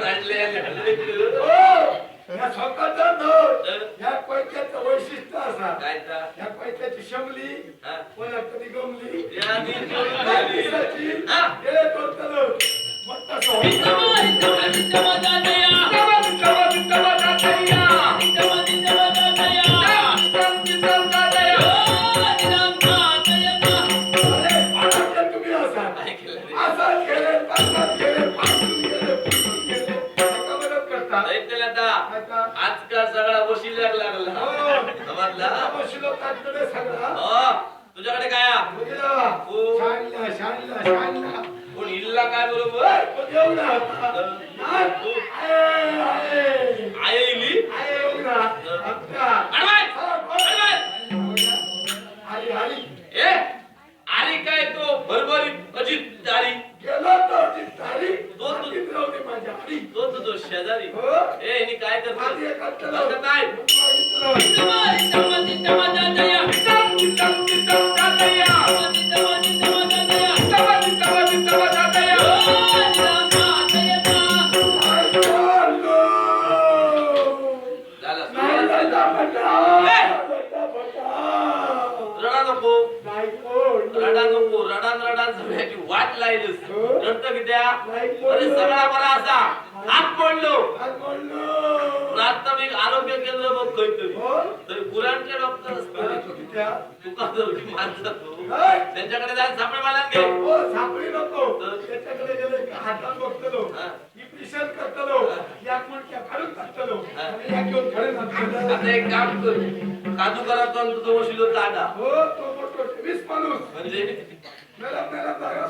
झाडले हल्ले ओ, या स्वतःचा नळ या पैक्याचं वैशिष्ट्य असा. काय तर या पैक्याची शमली हा? कोणा कधी गमली? हा? मोठा ऐकलं आता आता, आजकाल सगळा वशिल्याक लागला. हो, समजला? सगळा. हो. तुझ्याकडे काय? हा? कोण इल्ला काय बरोबर. आय इली आली काय तो भरभरीत अजित दारी गेला तर ती तारीख तो तू- बाकीच राहू दे माझ्या आली. तो तो तो शेजारी हो? ए! हिने काय करतो. रडा. रडा रडान रडान सगळ्याची वाट लायलस. हो? रडत कित्या अरे. सगळा बरा असा प्राथमिक आरोग्य केंद्र बघ काहीतरी हो? तरी गुरांचे डॉक्टर असतात? तुका जर? त्यांच्याकडे जाऊन सापळे मला घे हो, नको. त्याच्याकडे गेले हातात बघतलो. हा. इप्रिशन करतलो. या मुंडक्या काढून टाकतलो. आणि या घेऊन खडे घातलो. आता एक काम कर काजू करा तुझं वशिलो ताडा हो तो मोठो वीस माणूस म्हणजे जागा